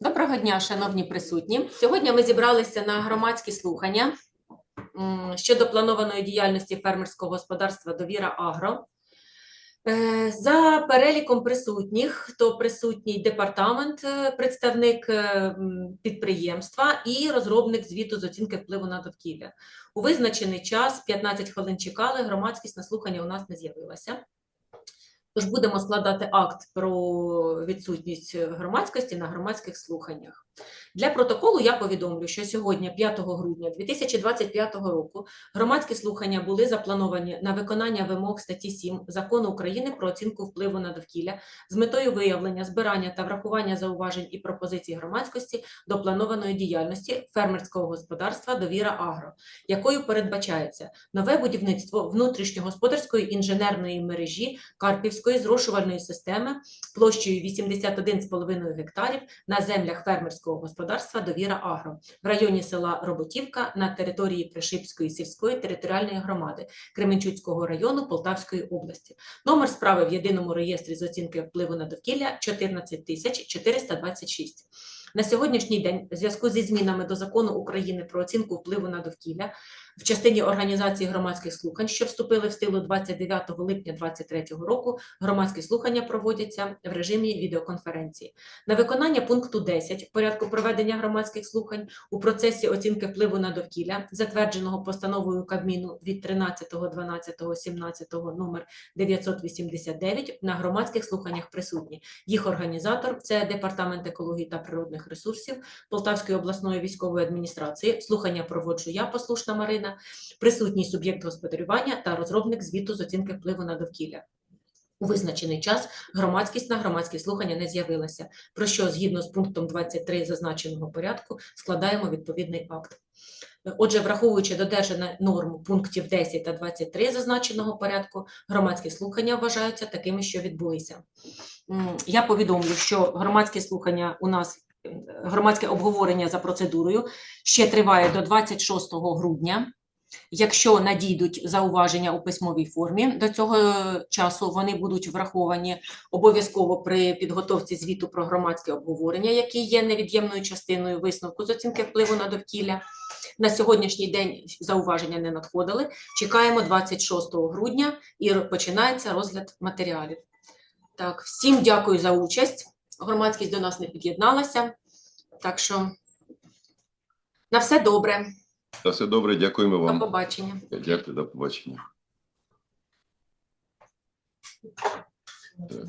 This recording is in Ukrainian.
Доброго дня, шановні присутні. Сьогодні ми зібралися на громадські слухання щодо планованої діяльності фермерського господарства Довіра Агро. Е, За переліком присутніх, то присутній департамент, е, представник е, підприємства і розробник звіту з оцінки впливу на довкілля. У визначений час 15 хвилин чекали, громадськість на слухання у нас не з'явилася. Тож будемо складати акт про відсутність громадськості на громадських слуханнях. Для протоколу я повідомлю, що сьогодні, 5 грудня 2025 року, громадські слухання були заплановані на виконання вимог статті 7 Закону України про оцінку впливу на довкілля з метою виявлення, збирання та врахування зауважень і пропозицій громадськості до планованої діяльності фермерського господарства Довіра Агро, якою передбачається нове будівництво внутрішньогосподарської інженерної мережі Карпівської зрошувальної системи площею 81,5 гектарів на землях фермерського господарства Довіра Агро в районі села Роботівка на території Пришипської сільської територіальної громади Кременчуцького району Полтавської області. Номер справи в єдиному реєстрі з оцінки впливу на довкілля 14 тисяч 426. На сьогоднішній день, в зв'язку зі змінами до закону України про оцінку впливу на довкілля в частині організації громадських слухань, що вступили в силу 29 липня 2023 року, громадські слухання проводяться в режимі відеоконференції. На виконання пункту 10 порядку проведення громадських слухань у процесі оцінки впливу на довкілля, затвердженого постановою Кабміну від 13.12.17 номер 989, на громадських слуханнях присутні. Їх організатор це Департамент екології та природних ресурсів Полтавської обласної військової адміністрації. Слухання проводжу я, послушна Марина, присутній суб'єкт господарювання та розробник звіту з оцінки впливу на довкілля. У визначений час громадськість на громадські слухання не з'явилася, про що згідно з пунктом 23 зазначеного порядку складаємо відповідний акт. Отже, враховуючи додержане норму пунктів 10 та 23 зазначеного порядку, громадські слухання вважаються такими, що відбулися. Я повідомлю, що громадські слухання у нас громадське обговорення за процедурою ще триває до 26 грудня. Якщо надійдуть зауваження у письмовій формі, до цього часу вони будуть враховані обов'язково при підготовці звіту про громадське обговорення, який є невід'ємною частиною висновку з оцінки впливу на довкілля. На сьогоднішній день зауваження не надходили. Чекаємо 26 грудня і починається розгляд матеріалів. Так, всім дякую за участь. Громадськість до нас не під'єдналася. Так що на все добре. На все добре, дякуємо До побачення. Дякую, до побачення. Так.